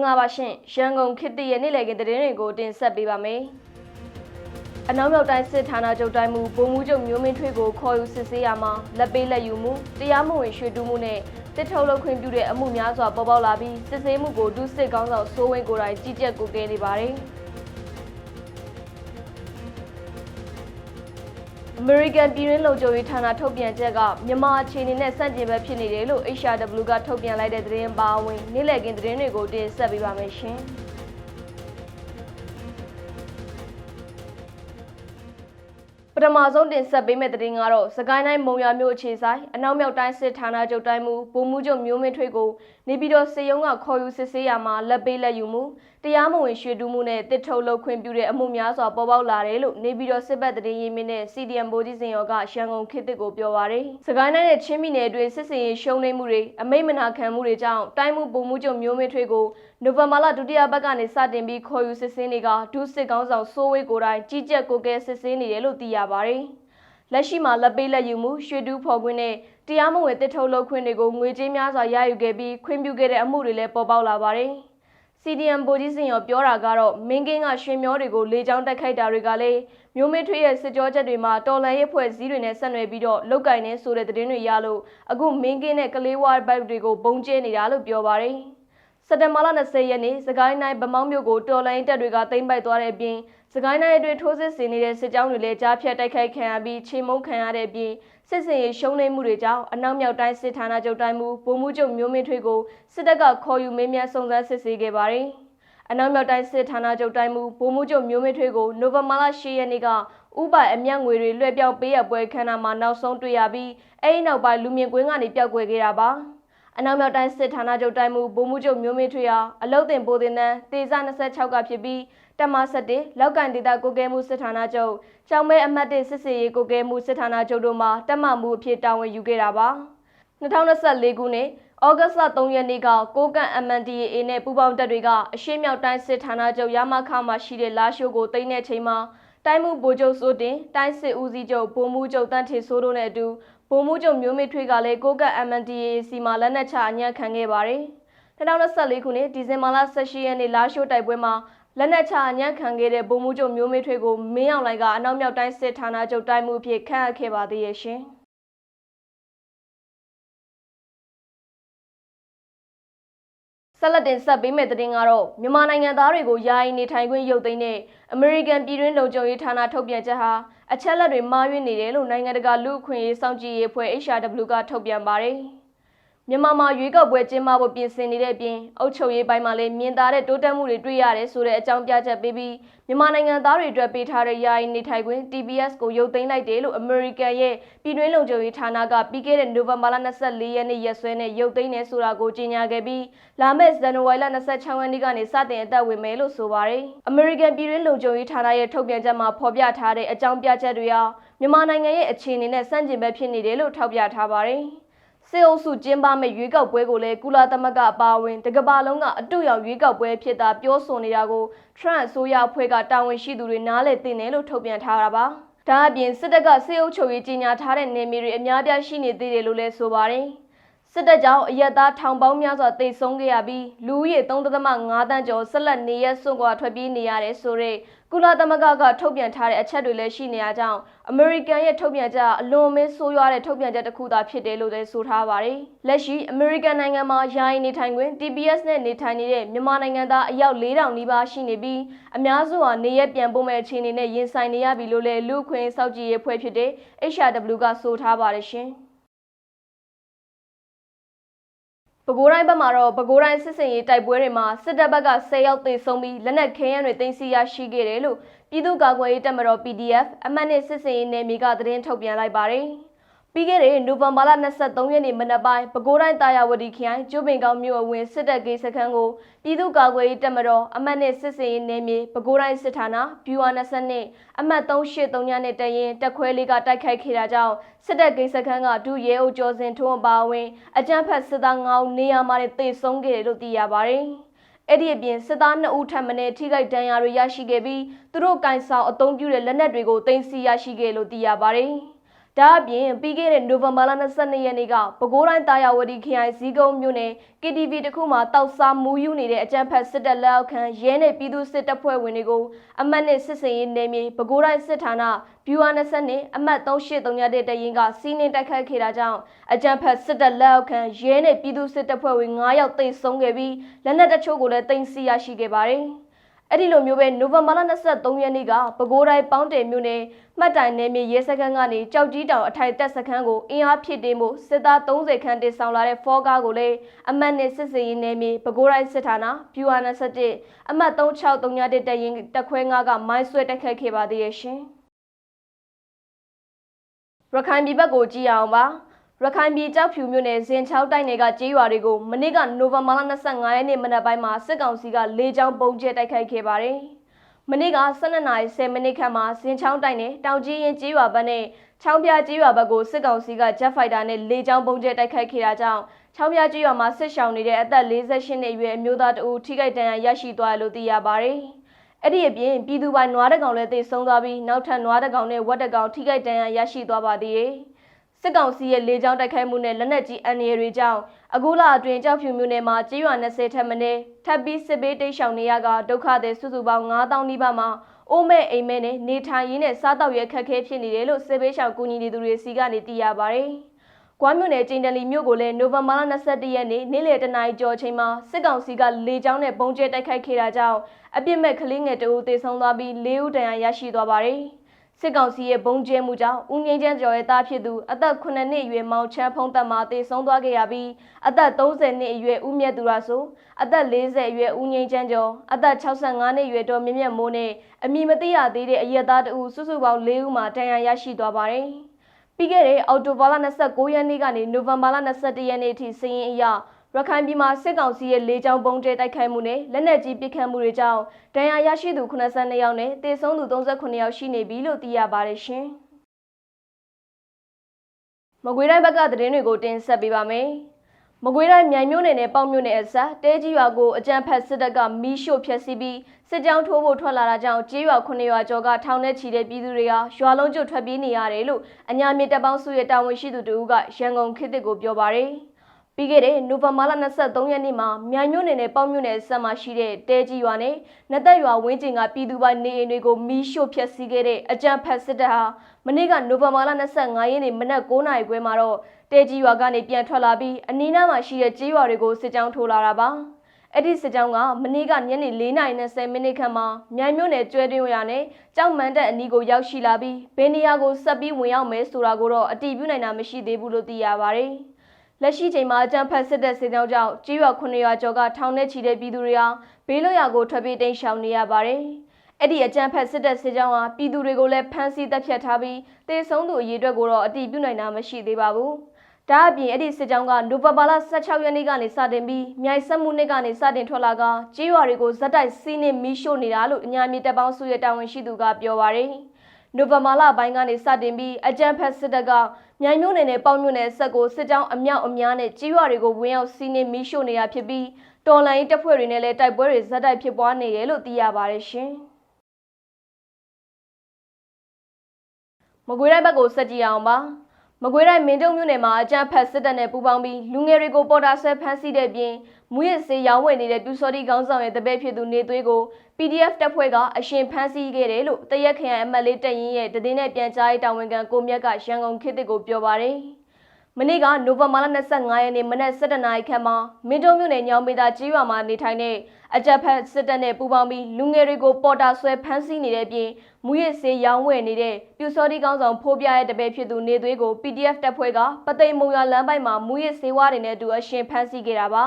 င်္ဂလာပါရှင်ရန်ကုန်ခေတ်တရဲ့နေ့လည်ခင်းသတင်းတွေကိုတင်ဆက်ပေးပါမယ်အနောက်မြောက်တိုင်းစစ်ဌာနချုပ်တိုင်းမူဗိုလ်မှူးချုပ်မျိုးမင်းထွေးကိုခေါ်ယူစစ်ဆေးရမှာလက်ပေးလက်ယူမှုတရားမဝင်ရွှေတူးမှုနဲ့တစ်ထုံလုပ်ခွင့်ပြုတဲ့အမှုများစွာပေါ်ပေါက်လာပြီးစစ်ဆေးမှုကိုဒုစစ်ကောင်းဆောင်စိုးဝင်းကိုယ်တိုင်ကြီးကြပ်ကိုကဲနေပါတယ် အမေရိကန်ပြည်တွင်းလုံခြုံရေးဌာနထုတ်ပြန်ချက်ကမြန်မာအခြေအနေနဲ့ဆန့်ကျင်ဘက်ဖြစ်နေတယ်လို့ HRW ကထုတ်ပြန်လိုက်တဲ့သတင်းပါဝင်နေ့လည်ခင်းသတင်းတွေကိုတင်ဆက်ပေးပါမယ်ရှင်။ ထမဆုံးတင်ဆက်ပေးမယ့်သတင်းကတော့စကိုင်းတိုင်းမုံရမြို့အခြေဆိုင်အနောက်မြောက်တိုင်းစစ်ဌာနချုပ်တိုင်းမူဗိုလ်မှူးချုပ်မျိုးမင်းထွေးကိုနေပြည်တော်စေယုံကခေါ်ယူစစ်ဆေးရမှာလက်ပေးလက်ယူမှုတရားမဝင်ရွှေတူးမှုနဲ့တစ်ထုတ်လုပ်ခွင့်ပြုတဲ့အမှုများစွာပေါ်ပေါက်လာတယ်လို့နေပြည်တော်စစ်ဘက်သတင်းရင်းမြစ်နဲ့ CDM ဗိုလ်ကြီးစင်ရောကရန်ကုန်ခေတ်တစ်ကိုပြောပါရယ်စကိုင်းတိုင်းနဲ့ချင်းပြည်နယ်အတွင်းစစ်စင်ရေးရှုံးနေမှုတွေအမိတ်မနာခံမှုတွေကြောင့်တိုင်းမှုဗိုလ်မှူးချုပ်မျိုးမင်းထွေးကိုနိုဝင်ဘာလဒုတိယပတ်ကနေစတင်ပြီးခေါ်ယူစစ်ဆေးနေကဒုစစ်ကောင်းဆောင်စိုးဝေးကိုယ်တိုင်ကြီးကြပ်ကိုကဲစစ်ဆေးနေတယ်လို့သိရပါရယ်လက်ရှိမှာလက်ပေးလက်ယူမှုရွှေတူးဖော်ခွင့်နဲ့တရားမဝင်တစ်ထုတ်လုပ်ခွင့်တွေကိုငွေကြေးများစွာရယူခဲ့ပြီးခွင့်ပြုခဲ့တဲ့အမှုတွေလည်းပေါ်ပေါက်လာပါတယ်။ CDM ဗိုလ်ကြီးစင်ရောပြောတာကတော့မင်းကင်းကရွှေမျောတွေကိုလေကြောင်းတိုက်ခိုက်တာတွေကလည်းမျိုးမင်းထွေးရဲ့စစ်ကြောချက်တွေမှာတော်လန်ရေးဖွဲ့စည်းတွေနဲ့ဆက်နွယ်ပြီးတော့လုတ်ကင်နေဆိုတဲ့သတင်းတွေရလို့အခုမင်းကင်းနဲ့ကလေးဝါဘက်တွေကိုပုံကျဲနေတာလို့ပြောပါတယ်။စက်တင်ဘာလ20ရက်နေ့စကိုင်းတိုင်းဗမောင်းမြို့ကိုတော်လိုင်းတပ်တွေကသိမ်းပိုက်သွားတဲ့အပြင် စကိုင်းတိုင်းအတွင်းထိုးစစ်ဆင်နေတဲ့စစ်ကြောင်းတွေလည်းကြားဖြတ်တိုက်ခိုက်ခံရပြီးချေမုန်းခံရတဲ့အပြင်စစ်စင်ရေးရှုံးနေမှုတွေကြောင့်အနောက်မြောက်တိုင်းစစ်ဌာနချုပ်တိုင်းမူဗိုလ်မှူးချုပ်မျိုးမင်းထွေးကိုစစ်တပ်ကခေါ်ယူမေးမြန်းစုံစမ်းစစ်ဆေးခဲ့ပါတယ်။အနောက်မြောက်တိုင်းစစ်ဌာနချုပ်တိုင်းမူဗိုလ်မှူးချုပ်မျိုးမင်းထွေးကိုနိုဝင်ဘာလ10ရက်နေ့ကဥပိုင်အမျက်ငွေတွေလွှဲပြောင်းပေးရပွဲခန်းနာမှာနောက်ဆုံးတွေ့ရပြီးအဲဒီနောက်ပိုင်းလူမြင်ကွင်းကနေပျောက်ကွယ်ခဲ့တာပါ။ အနောက်မြောက်တိုင်းစစ်ဌာနချုပ်တိုင်းမူဗိုလ်မှူးချုပ်မျိုးမင်းထွေးဟာအလုတ်တင်ပိုးတင်တန်းတေဇ26ကဖြစ်ပြီးတက်မ7လောက်ကန်ဒေတာကိုကဲမှုစစ်ဌာနချုပ်ကျောင်းမဲအမှတ်1စစ်စေရေးကိုကဲမှုစစ်ဌာနချုပ်တို့မှတက်မမှုအဖြစ်တာဝန်ယူခဲ့တာပါ2024ခုနှစ်ဩဂတ်လ3ရက်နေ့ကကိုကန် MNDAA နဲ့ပူးပေါင်းတပ်တွေကအရှေ့မြောက်တိုင်းစစ်ဌာနချုပ်ရမခမှာရှိတဲ့လာရှိုးကိုသိမ်းတဲ့ချိန်မှာတိုင်းမှုဗိုလ်ချုပ်စိုးတင်တိုင်းစစ်ဦးစီးချုပ်ဗိုလ်မှူးချုပ်တန်းထေဆိုးတို့နဲ့အတူ ဗိုလ်မှူးချုပ်မျိုးမေထွေးကလည်းကိုကတ် MNDAA စီမှာလက်နက်ချအညံ့ခံခဲ့ပါတယ်2024ခုနှစ်ဒီဇင်ဘာလ18ရက်နေ့လာရှိုးတိုက်ပွဲမှာလက်နက်ချအညံ့ခံခဲ့တဲ့ဗိုလ်မှူးချုပ်မျိုးမေးထွေးကိုမင်းအောင်လှိုင်ကအနောက်မြောက်တိုင်းစစ်ဌာနချုပ်တိုင်းမှုအဖြစ်ခန့်အပ်ခဲ့ပါသေးရဲ့ရှင်။ ဆက်လက်တင်ဆက်ပေးမယ့်သတင်းကတော့မြန်မာနိုင်ငံသားတွေကိုယာယီနေထိုင်ခွင့်ရုပ်သိမ်းတဲ့အမေရိကန်ပြည်တွင်းလုံခြုံရေးဌာနထုတ်ပြန်ချက်ဟာအချက်လက်တွေမှားယွင်းနေတယ်လို့နိုင်ငံတကာလူ့အခွင့်အရေးစောင့်ကြည့်ရေးအဖွဲ့ HRW ကထုတ်ပြန်ပါတယ်။ မြန်မာမှာရွေးကောက်ပွဲကျင်းပဖို့ပြင်ဆင်နေတဲ့အပြင်အုပ်ချုပ်ရေးပိုင်းမှာလည်းမြင်သာတဲ့တိုးတက်မှုတွေတွေ့ရတယ်ဆိုတဲ့အကြောင်းပြချက်ပေးပြီးမြန်မာနိုင်ငံသားတွေအတွက်ပေးထားတဲ့ယာယီနေထိုင်ခွင့် TPS ကိုရုပ်သိမ်းလိုက်တယ်လို့ American ရဲ့ပြည်တွင်းလုံခြုံရေးဌာနကပြီးခဲ့တဲ့နိုဝင်ဘာလ24ရက်နေ့ရက်စွဲနဲ့ရုပ်သိမ်းတယ်ဆိုတာကိုကြေညာခဲ့ပြီးလာမယ့်ဇန်နဝါရီလ26ရက်နေ့ကနေစတင်အသက်ဝင်မယ်လို့ဆိုပါတယ်။ American ပြည်တွင်းလုံခြုံရေးဌာနရဲ့ထုတ်ပြန်ချက်မှာဖော်ပြထားတဲ့အကြောင်းပြချက်တွေဟာမြန်မာနိုင်ငံရဲ့အခြေအနေနဲ့ဆန့်ကျင်ဘက်ဖြစ်နေတယ်လို့ထောက်ပြထားပါတယ်။ စေအုပ်စုကျင်းပမဲ့ရွေးကောက်ပွဲကိုလည်းကုလသမဂ္ဂအပါအဝင်တကမ္ဘာလုံးကအတူရောက်ရွေးကောက်ပွဲဖြစ်တာပြောဆိုနေတာကို Trump အစိုးရအဖွဲ့ကတာဝန်ရှိသူတွေနားလည်သိနေလို့ထုတ်ပြန်ထားတာပါ။ဒါအပြင်စစ်တပ်ကစေအုပ်ချုပ်ရေးကြီးညာထားတဲ့နေမြေတွေအများပြားရှိနေသေးတယ်လို့လည်းဆိုပါတယ်။စစ်တပ်ကြောင့်အရက်သားထောင်ပေါင်းများစွာတိတ်ဆုံးခဲ့ရပြီးလူဦးရေ3.5တန်းကျော်ဆက်လက်နေရစွန့်ခွာထွက်ပြေးနေရတယ်ဆိုတဲ့ ကုလသမဂ္ဂကထုတ်ပြန်ထားတဲ့အချက်တွေလည်းရှိနေရကြောင်းအမေရိကန်ရဲ့ထုတ်ပြန်ချက်အလွန်မင်းဆိုးရွားတဲ့ထုတ်ပြန်ချက်တစ်ခုသာဖြစ်တယ်လို့လည်းဆိုထားပါတယ်။လက်ရှိအမေရိကန်နိုင်ငံမှာယာယီနေထိုင်ခွင့် TPS နဲ့နေထိုင်နေတဲ့မြန်မာနိုင်ငံသားအယောက်4000နီးပါးရှိနေပြီးအများစုဟာနေရပြန်ပို့မဲ့အခြေအနေနဲ့ရင်ဆိုင်နေရပြီလို့လည်းလူခွင့်စောက်ကြည့်ရေးဖွဲ့ဖြစ်တဲ့ HRW ကဆိုထားပါတယ်ရှင်။ ပဲခူးတိုင်းဘက်မှာတော့ပဲခူးတိုင်းစစ်စင်ရေးတိုက်ပွဲတွေမှာစစ်တပ်ဘက်က10ရောက်သေဆုံးပြီးလက်နက်ခဲယမ်းတွေတင်စီရရှိခဲ့တယ်လို့ပြည်သူ့ကာကွယ်ရေးတပ်မတော် PDF အမှတ်နှစ်စစ်စင်ရေးနယ်မြေကသတင်းထုတ်ပြန်လိုက်ပါတယ်။ ပြီးခဲ့တဲ့နိုဝင်ဘာလ23ရက်နေ့မနက်ပိုင်းပဲခူးတိုင်းတာယာဝတီခရိုင်ကျိုးပင်ကောင်းမြို့အဝင်စစ်တပ်ဂိတ်စခန်းကိုပြည်သူ့ကာကွယ်ရေးတပ်မတော်အမှတ်နှစ်စစ်စင်ရေးနယ်မြေပဲခူးတိုင်းစစ်ဌာနဗျူဟာ22အမှတ်383ညနဲ့တရင်တက်ခွဲလေးကတိုက်ခိုက်ခဲ့တာကြောင့်စစ်တပ်ဂိတ်စခန်းကဒုရဲအုပ်ကျော်စင်ထွန်းအပါအဝင်အကြမ်းဖက်စစ်သား9ဦးနေရာမှာတေဆုံးခဲ့တယ်လို့သိရပါတယ်။အဲ့ဒီအပြင်စစ်သား2ဦးထပ်မံထိခိုက်ဒဏ်ရာတွေရရှိခဲ့ပြီးသူတို့ကင်ဆောင်အုံပြုတဲ့လက်နက်တွေကိုတင်စီရရှိခဲ့လို့သိရပါတယ်။ ဒါအပြင်ပြီးခဲ့တဲ့နိုဝင်ဘာလ22ရက်နေ့ကပဲခူးတိုင်းတာယာဝတီခရိုင်ဇီးကုန်းမြို့နယ် KTV တခုမှာတောက်စားမူးယူနေတဲ့အကြမ်းဖက်စစ်တပ်လက်အောက်ခံရဲနဲ့ပြည်သူစစ်တပ်ဖွဲ့ဝင်တွေကိုအမတ်နဲ့စစ်စင်ရေးနယ်မြေပဲခူးတိုင်းစစ်ဌာနဗျူဟာ20နဲ့အမတ်3831တရင်ကစီးနင်းတိုက်ခတ်ခဲ့တာကြောင့်အကြမ်းဖက်စစ်တပ်လက်အောက်ခံရဲနဲ့ပြည်သူစစ်တပ်ဖွဲ့ဝင်9ယောက်သေဆုံးခဲ့ပြီးလက်နက်တချို့ကိုလည်းတင်စီရရှိခဲ့ပါတယ်။ အဲ့ဒီလိုမျိုးပဲနိုဝင်ဘာလ23ရက်နေ့ကပဲခူးတိုင်းပေါင်းတယ်မြို့နယ်မှတ်တိုင်နယ်မြေရဲစခန်းကနေကြောက်ကြီးတောင်အထိုင်တက်စခန်းကိုအင်အားဖြည့်တင်းမှုစစ်သား30ခန်းတင်ဆောင်လာတဲ့ဖောကားကိုလည်းအမတ်နဲ့စစ်စေးရင်နယ်မြေပဲခူးတိုင်းစစ်ဌာနဗျူဟာ27အမတ်3631တရင်တက်ခွဲ9ကမိုင်းဆွဲတက်ခတ်ခဲ့ပါသေးရဲ့ရှင်ရခိုင်ပြည်ဘက်ကိုကြည့်အောင်ပါ ရခိုင်ပြည်ကြောက်ဖြူမြို့နယ်ဇင်ချောင်းတိုက်နယ်ကကြေးရွာတွေကိုမနေ့ကနိုဝင်ဘာလ25ရက်နေ့မနက်ပိုင်းမှာစစ်ကောင်စီကလေကြောင်းပုံကျဲတိုက်ခိုက်ခဲ့ပါတယ်။မနေ့က12နာရီ10မိနစ်ခန့်မှာဇင်ချောင်းတိုက်နယ်တောင်ကြီးရင်ကြေးရွာဘက်နဲ့ချောင်းပြကြေးရွာဘက်ကိုစစ်ကောင်စီကဂျက်ဖိုက်တာနဲ့လေကြောင်းပုံကျဲတိုက်ခိုက်ခဲ့တာကြောင့်ချောင်းပြကြေးရွာမှာစစ်ရှောင်နေတဲ့အသက်48နှစ်အရွယ်အမျိုးသားတအူထိခိုက်ဒဏ်ရာရရှိသွားတယ်လို့သိရပါတယ်။အဲ့ဒီအပြင်ပြည်သူပိုင်နွားတကောင်လည်းသေဆုံးသွားပြီးနောက်ထပ်နွားတကောင်နဲ့ဝက်တကောင်ထိခိုက်ဒဏ်ရာရရှိသွားပါသေးတယ်။ စစ်ကောင်စီရဲ့လေကြောင်းတိုက်ခိုက်မှုနဲ့လက်နက်ကြီးအန္တရာယ်တွေကြောင့်အခုလအတွင်းကြောက်ဖြူမြို့နယ်မှာကြေးရွာ20ထက်မနည်းထပ်ပြီးစစ်ဘေးတိတ်ရှောင်နေရကဒုက္ခသည်စုစုပေါင်း9000နီးပါးမှာအိုးမဲ့အိမ်မဲနဲ့နေထိုင်ရင်းနဲ့စားတောက်ရခက်ခဲဖြစ်နေတယ်လို့စစ်ဘေးရှောင်ကူညီနေသူတွေစီကနေသိရပါဗျ။ကွာမြို့နယ်ကျင်းတလီမြို့ကိုလည်းနိုဝင်ဘာလ22ရက်နေ့နေ့လယ်တနာရီကျော်ချိန်မှာစစ်ကောင်စီကလေကြောင်းနဲ့ပုံကျဲတိုက်ခိုက်ခဲ့တာကြောင့်အပြစ်မဲ့ကလေးငယ်တအူသေဆုံးသွားပြီး၄ဦးဒဏ်ရာရရှိသွားပါတယ်။ စစ်ကောင်စီရဲ့ဘုံကျဲမှုကြောင့်ဦးငိမ့်ချမ်းကျော်ရဲ့သားဖြစ်သူအသက်9နှစ်အရွယ်မောင်ချမ်းဖုံးသက်မှာတေဆုံးသွားခဲ့ရပြီးအသက်30နှစ်အရွယ်ဦးမြတ်သူရဆိုအသက်40အရွယ်ဦးငိမ့်ချမ်းကျော်အသက်65နှစ်အရွယ်တော်မြင့်မြတ်မိုးနဲ့အမိမသိရသေးတဲ့အရက်သားတဦးစုစုပေါင်း၄ဦးမှာတန်ရာရရှိသွားပါတယ်။ပြီးခဲ့တဲ့အောက်တိုဘာလ29ရက်နေ့ကနေနိုဝင်ဘာလ21ရက်နေ့အထိစည်ရင်အရ ရခိုင်ပြည်မှာစစ်ကောင်စီရဲ့လေကြောင်းပုံကျဲတိုက်ခိုက်မှုနဲ့လက်နက်ကြီးပစ်ခတ်မှုတွေကြောင့်ဒဏ်ရာရရှိသူ82ယောက်နဲ့သေဆုံးသူ39ယောက်ရှိနေပြီလို့သိရပါတယ်ရှင်။မကွေးတိုင်းဘက်ကသတင်းတွေကိုတင်ဆက်ပေးပါမယ်။မကွေးတိုင်းမြိုင်မြို့နယ်နဲ့ပေါက်မြို့နယ်အစပ်တဲကြီးရွာကိုအကြမ်းဖက်စစ်တပ်ကမီးရှို့ဖျက်ဆီးပြီးစစ်ကြောင်းထိုးဖို့ထွက်လာတာကြောင့်ကြေးရွာ9ရွာကျော်ကထောင်ထဲချီတဲ့ပြည်သူတွေကရွာလုံးကျွတ်ထွက်ပြေးနေရတယ်လို့အညာမြေတပ်ပေါင်းစုရဲ့တာဝန်ရှိသူတို့ကရန်ကုန်ခေတ်သစ်ကိုပြောပါရယ်။ ပြီးခဲ့တဲ့နိုဝင်ဘာလ23ရက်နေ့မှာမြိုင်မြို့နယ်နဲ့ပေါက်မြို့နယ်ဆက်မှာရှိတဲ့တဲကြီးရွာနဲ့နသက်ရွာဝင်းကျင်ကပြည်သူပိုင်နေအိမ်တွေကိုမီးရှို့ဖျက်ဆီးခဲ့တဲ့အကြမ်းဖက်စစ်တပ်ဟာမနေ့ကနိုဝင်ဘာလ25ရက်နေ့မနက်9:00နာရီခွဲမှာတော့တဲကြီးရွာကနေပြန်ထွက်လာပြီးအနီးနားမှာရှိတဲ့ကြေးရွာတွေကိုစစ်ကြောင်းထိုးလာတာပါအဲ့ဒီစစ်ကြောင်းကမနေ့ကညနေ4:20မိနစ်ခန့်မှာမြိုင်မြို့နယ်ကျွဲတွင်းရွာနဲ့ကြောက်မန်းတက်အနီးကိုရောက်ရှိလာပြီးဘယ်နေရာကိုဆက်ပြီးဝင်ရောက်မယ်ဆိုတာကိုတော့အတည်ပြုနိုင်တာမရှိသေးဘူးလို့သိရပါတယ်။ လက်ရှိချိန်မှာအကြံဖက်စစ်တပ်စစ်ကြောင်းကြောင့်ကြေးရွာ9ရွာကျော်ကထောင်ထဲချီတဲ့ပြည်သူတွေဟာဘေးလွတ်ရာကိုထွက်ပြေးတိမ်းရှောင်နေရပါတယ်။အဲ့ဒီအကြံဖက်စစ်တပ်စစ်ကြောင်းဟာပြည်သူတွေကိုလည်းဖမ်းဆီးတပ်ဖြတ်ထားပြီးတေဆုံးသူအရေးအတွက်ကိုတော့အတိပြုနိုင်တာမရှိသေးပါဘူး။ဒါအပြင်အဲ့ဒီစစ်ကြောင်းကနိုဝင်ဘာလ16ရက်နေ့ကနေစတင်ပြီးမြိုင်ဆက်မှုနှစ်ကနေစတင်ထွက်လာကကြေးရွာတွေကိုဇက်တိုက်စီးနှင်းမီးရှို့နေတာလို့အညာမြေတပ်ပေါင်းစုရဲ့တာဝန်ရှိသူကပြောပါရယ်။ နိုဝင်ဘာလပိုင်းကနေစတင်ပြီးအကြမ်းဖက်စစ်တပ်ကမြိုင်မြို့နယ်နဲ့ပေါင်မြို့နယ်ဆက်ကိုစစ်ကြောင်းအမြောက်အများနဲ့ကြီးရွာတွေကိုဝင်ရောက်စီးနင်းမီးရှို့နေတာဖြစ်ပြီးတော်လိုင်းတပ်ဖွဲ့တွေနဲ့လည်းတိုက်ပွဲတွေဇက်တိုက်ဖြစ်ပွားနေတယ်လို့သိရပါတယ်ရှင်။မကွေးတိုင်းဘက်ကိုဆက်ကြည့်အောင်ပါ။ မကွေးတိုင်းမင်းတုံမြို့နယ်မှာအကြမ်းဖက်စစ်တပ်နဲ့ပူးပေါင်းပြီးလူငယ်တွေကိုပေါ်တာဆွဲဖမ်းဆီးတဲ့ပြင်မူရစ်စေးရောင်းဝယ်နေတဲ့ပြူစော်ဒီခေါင်းဆောင်ရဲ့တပည့်ဖြစ်သူနေသွေးကို PDF တပ်ဖွဲ့ကအရှင်ဖမ်းဆီးခဲ့တယ်လို့တရက်ခရိုင်အမတ်လေးတက်ရင်ရဲ့တည်င်းနဲ့ပြန်ကြားရေးတာဝန်ခံကိုမြတ်ကရန်ကုန်ခေတ်တစ်ကိုပြောပါရယ်။ မနေ့ကနိုဝင်ဘာလ25ရက်နေ့မနက်7:00နာရီခန့်မှာမင်းတုံမြို့နယ်ညောင်မေသာကြီးရွာမှာနေထိုင်တဲ့အကြက်ဖက်စစ်တပ်နဲ့ပူးပေါင်းပြီးလူငယ်တွေကိုပေါ်တာဆွဲဖမ်းဆီးနေတဲ့အပြင်မူရစ်စေးရောင်းဝယ်နေတဲ့ပြူစောတိကောင်းဆောင်ဖိုးပြရဲ့တပည့်ဖြစ်သူနေသွေးကို PDF တပ်ဖွဲ့ကပသိမ်မုံရလမ်းပိုက်မှာမူရစ်စေးဝါးတွေနဲ့အတူအရှင်ဖမ်းဆီးခဲ့တာပါ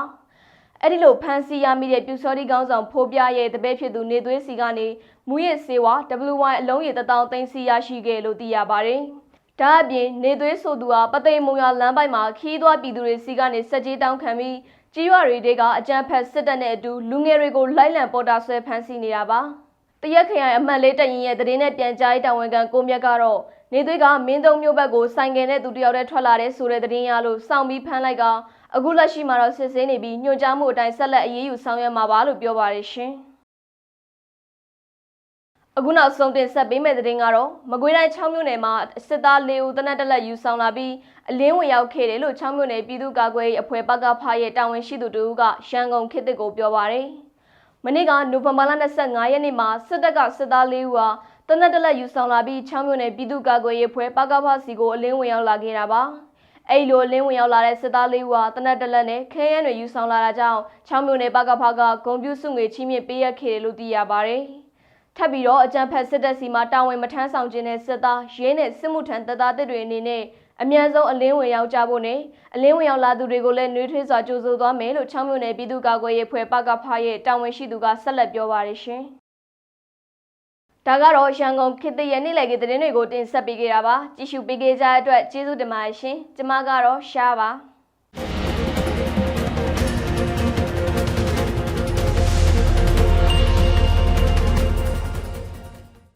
အဲ့ဒီလိုဖမ်းဆီးရမိတဲ့ပြူစောတိကောင်းဆောင်ဖိုးပြရဲ့တပည့်ဖြစ်သူနေသွေးစီကနေမူရစ်စေးဝါ WY အလုံးရေတထောင်သိန်းစီရရှိခဲ့လို့သိရပါတယ်။ ဒါအပြင်နေသွေးဆိုသူဟာပသိမ်မုံရလမ်းပိုက်မှာခီးသွွားပြည်သူတွေစီကနေစက်ကြီးတောင်းခံပြီးကြီးရွာတွေတဲကအကြမ်းဖက်စစ်တပ်နဲ့အတူလူငယ်တွေကိုလိုက်လံပေါ်တာဆွဲဖမ်းဆီးနေတာပါတရက်ခရိုင်အမှတ်လေးတရင်ရဲ့တရင်နဲ့ပြန်ကြားရေးတာဝန်ခံကိုမြတ်ကတော့နေသွေးကမင်းသုံးမျိုးဘက်ကိုဆိုင်ကယ်နဲ့သူတယောက်တည်းထွက်လာတဲ့ဆိုတဲ့တရင်ရလို့စောင့်ပြီးဖမ်းလိုက်ကအခုလက်ရှိမှာတော့စစ်ဆေးနေပြီးညွှန်ကြားမှုအတိုင်းဆက်လက်အရေးယူဆောင်ရွက်မှာပါလို့ပြောပါတယ်ရှင် အခုနောက်ဆုံးတင်ဆက်ပေးမယ့်သတင်းကတော့မကွေးတိုင်း6မြို့နယ်မှာစစ်သား၄ဦးတနက်တက်လက်ယူဆောင်လာပြီးအလင်းဝင်ရောက်ခဲ့တယ်လို့6မြို့နယ်ပြည်သူ့ကာကွယ်ရေးအဖွဲ့ပကဖရဲ့တာဝန်ရှိသူတို့ကရန်ကုန်ခေတ်သစ်ကိုပြောပါရယ်မနေ့ကနိုဝင်ဘာလ25ရက်နေ့မှာစစ်တပ်ကစစ်သား၄ဦးဟာတနက်တက်လက်ယူဆောင်လာပြီး6မြို့နယ်ပြည်သူ့ကာကွယ်ရေးအဖွဲ့ပကဖစီကိုအလင်းဝင်ရောက်လာခဲ့တာပါအဲ့လိုအလင်းဝင်ရောက်လာတဲ့စစ်သားလေးဦးဟာတနက်တလက်နဲ့ခဲယမ်းတွေယူဆောင်လာတာကြောင့်6မြို့နယ်ပကဖကဂုံပြူစုငွေချင်းမြင့်ပေးရခဲ့တယ်လို့သိရပါတယ်။ ထပ်ပြီးတော့အကြံဖက်စစ်တပ်စီမှာတာဝန်မထမ်းဆောင်ခြင်းနဲ့စစ်သားရဲနဲ့စစ်မှုထမ်းတပ်သားတွေအနေနဲ့အမြန်ဆုံးအလင်းဝင်ရောက်ကြဖို့နဲ့အလင်းဝင်ရောက်လာသူတွေကိုလည်းနှွေးထွေးစွာကြိုဆိုသွားမယ်လို့6မြို့နယ်ပြည်သူ့ကာကွယ်ရေးဖွဲ့ပကဖရဲ့တာဝန်ရှိသူကဆက်လက်ပြောပါတယ်ရှင်။ဒါကတော့ရန်ကုန်ခေတ်သစ်ရဲ့နေ့လည်ခင်းသတင်းတွေကိုတင်ဆက်ပေးခဲ့တာပါကြည့်ရှုပေးခဲ့ကြတဲ့အတွက်ကျေးဇူးတင်ပါတယ်ရှင်ကျမကတော့ရှားပါ